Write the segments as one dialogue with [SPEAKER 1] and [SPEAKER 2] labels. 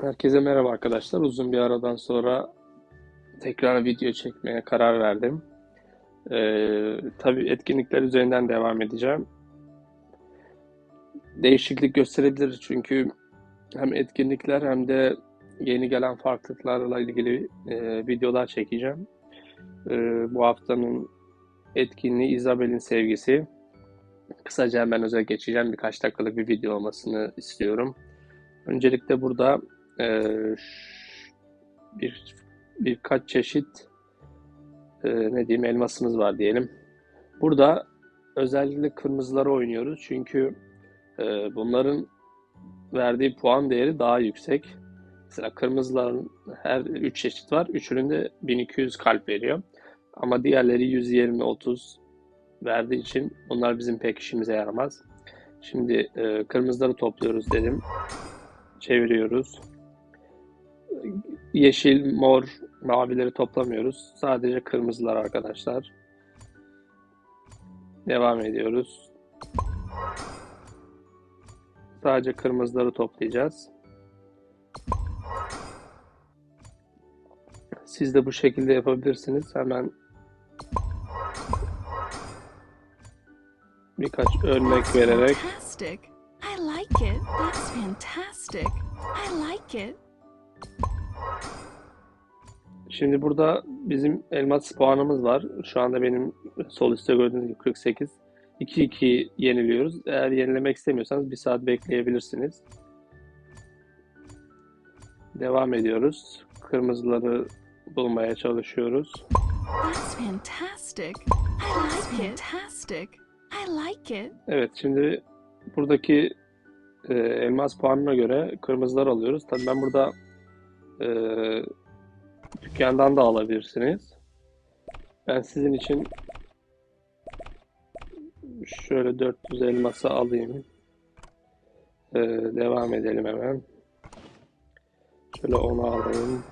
[SPEAKER 1] Herkese merhaba arkadaşlar. Uzun bir aradan sonra tekrar video çekmeye karar verdim. Ee, tabii etkinlikler üzerinden devam edeceğim. Değişiklik gösterebilir çünkü hem etkinlikler hem de yeni gelen farklılıklarla ilgili e, videolar çekeceğim. Ee, bu haftanın etkinliği Isabel'in sevgisi. Kısaca hemen özel geçeceğim. Birkaç dakikalık bir video olmasını istiyorum. Öncelikle burada e, bir birkaç çeşit e, ne diyeyim elmasımız var diyelim. Burada özellikle kırmızıları oynuyoruz çünkü e, bunların verdiği puan değeri daha yüksek. Mesela kırmızıların her 3 çeşit var. Üçünün de 1200 kalp veriyor. Ama diğerleri 120, 30 verdiği için bunlar bizim pek işimize yaramaz. Şimdi e, kırmızıları topluyoruz dedim. Çeviriyoruz. Yeşil, mor, mavileri toplamıyoruz. Sadece kırmızılar arkadaşlar. Devam ediyoruz. Sadece kırmızıları toplayacağız. Siz de bu şekilde yapabilirsiniz. Hemen birkaç örnek vererek.
[SPEAKER 2] I like it. That's fantastic. I like it.
[SPEAKER 1] Şimdi burada bizim elmas puanımız var. Şu anda benim sol üstte gördüğünüz gibi 48. 2-2 yeniliyoruz. Eğer yenilemek istemiyorsanız bir saat bekleyebilirsiniz. Devam ediyoruz. Kırmızıları bulmaya çalışıyoruz.
[SPEAKER 2] That's fantastic. I like it. Fantastic. I like it.
[SPEAKER 1] Evet şimdi buradaki e, elmas puanına göre kırmızılar alıyoruz. Tabii ben burada e, dükkandan da alabilirsiniz. Ben sizin için şöyle 400 elması alayım. E, devam edelim hemen. Şöyle onu alayım.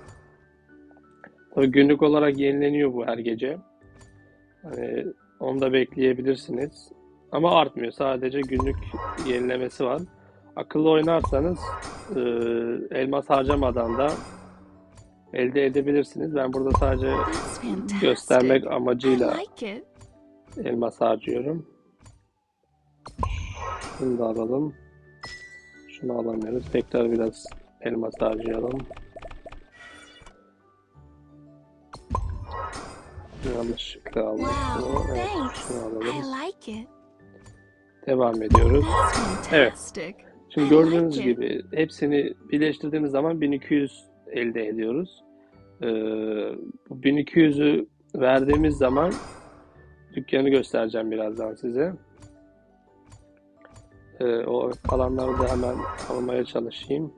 [SPEAKER 1] Tabii günlük olarak yenileniyor bu her gece. Hani onu da bekleyebilirsiniz. Ama artmıyor. Sadece günlük yenilemesi var. Akıllı oynarsanız e, elmas harcamadan da elde edebilirsiniz. Ben burada sadece göstermek amacıyla elmas harcıyorum. Şunu da alalım. Şunu alamıyoruz. Tekrar biraz elmas harcayalım. Yanlışlıkla aldık bunu. Evet, şunu alalım. Devam ediyoruz. Evet. Şimdi gördüğünüz
[SPEAKER 2] it.
[SPEAKER 1] gibi hepsini birleştirdiğimiz zaman 1200 elde ediyoruz. Ee, bu 1200'ü verdiğimiz zaman dükkanı göstereceğim birazdan size. Ee, o kalanları da hemen almaya çalışayım.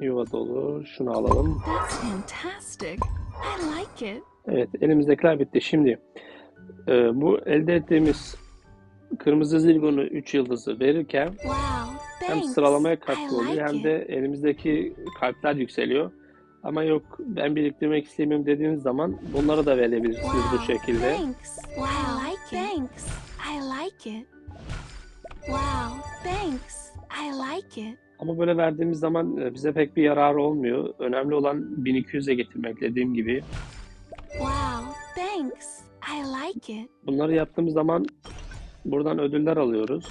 [SPEAKER 1] Yuva dolu. Şunu alalım. Evet, elimizdekiler bitti. Şimdi e, bu elde ettiğimiz kırmızı zirgonu 3 yıldızı verirken
[SPEAKER 2] Wow.
[SPEAKER 1] hem sıralamaya katkı oluyor
[SPEAKER 2] like
[SPEAKER 1] hem de elimizdeki kalpler yükseliyor. Ama yok ben biriktirmek istemiyorum dediğiniz zaman bunları da verebilirsiniz bu
[SPEAKER 2] Wow,
[SPEAKER 1] şekilde.
[SPEAKER 2] Thanks. Thanks. I like it. Wow. Thanks. I like it.
[SPEAKER 1] Ama böyle verdiğimiz zaman e, bize pek bir yararı olmuyor. Önemli olan 1200'e getirmek dediğim gibi.
[SPEAKER 2] Wow. Thanks. I like it.
[SPEAKER 1] Bunları yaptığımız zaman buradan ödüller alıyoruz.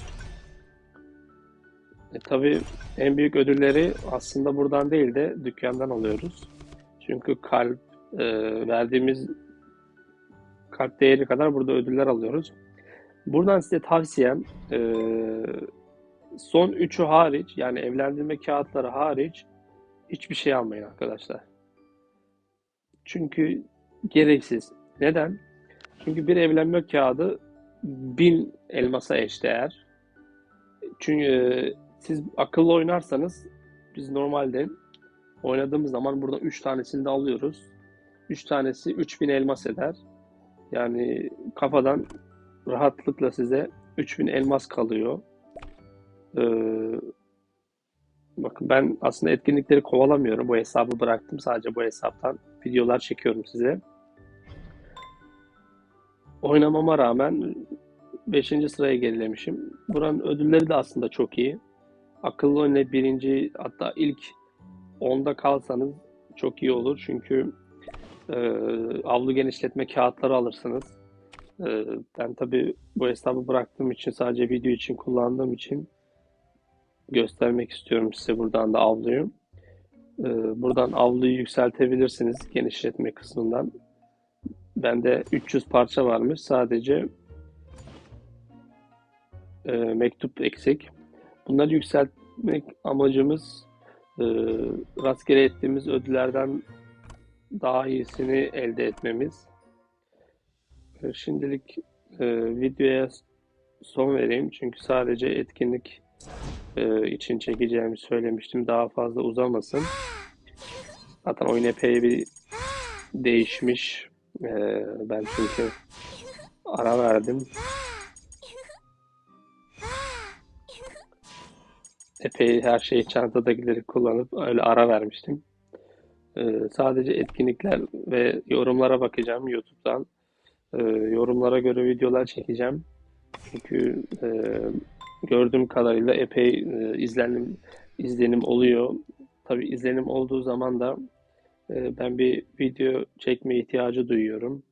[SPEAKER 1] E, tabii en büyük ödülleri aslında buradan değil de dükkandan alıyoruz. Çünkü kalp e, verdiğimiz kalp değeri kadar burada ödüller alıyoruz. Buradan size tavsiyem e, son üçü hariç yani evlendirme kağıtları hariç hiçbir şey almayın arkadaşlar. Çünkü gereksiz. Neden? Çünkü bir evlenme kağıdı bin elmasa eşdeğer. Çünkü e, siz akıllı oynarsanız biz normalde oynadığımız zaman burada 3 tanesini de alıyoruz. 3 tanesi 3000 elmas eder. Yani kafadan rahatlıkla size 3000 elmas kalıyor. Ee, bakın ben aslında etkinlikleri kovalamıyorum. Bu hesabı bıraktım. Sadece bu hesaptan videolar çekiyorum size. Oynamama rağmen 5. sıraya gerilemişim. Buranın ödülleri de aslında çok iyi. akıllı oyuna birinci hatta ilk 10'da kalsanız çok iyi olur. Çünkü e, avlu genişletme kağıtları alırsınız. E, ben tabii bu hesabı bıraktığım için sadece video için kullandığım için göstermek istiyorum size buradan da avluyu. E, buradan avluyu yükseltebilirsiniz genişletme kısmından. Bende 300 parça varmış. Sadece e, mektup eksik. Bunları yükseltmek amacımız e, rastgele ettiğimiz ödüllerden daha iyisini elde etmemiz. E, Şimdilik e, videoya son vereyim çünkü sadece etkinlik e, için çekeceğimi söylemiştim. Daha fazla uzamasın. Zaten oyun epey bir değişmiş. E, ben çünkü ara verdim. Epey her şeyi çantadakileri kullanıp öyle ara vermiştim. Ee, sadece etkinlikler ve yorumlara bakacağım YouTube'dan. Ee, yorumlara göre videolar çekeceğim. Çünkü e, gördüğüm kadarıyla epey e, izlenim izlenim oluyor. Tabii izlenim olduğu zaman da ben bir video çekme ihtiyacı duyuyorum.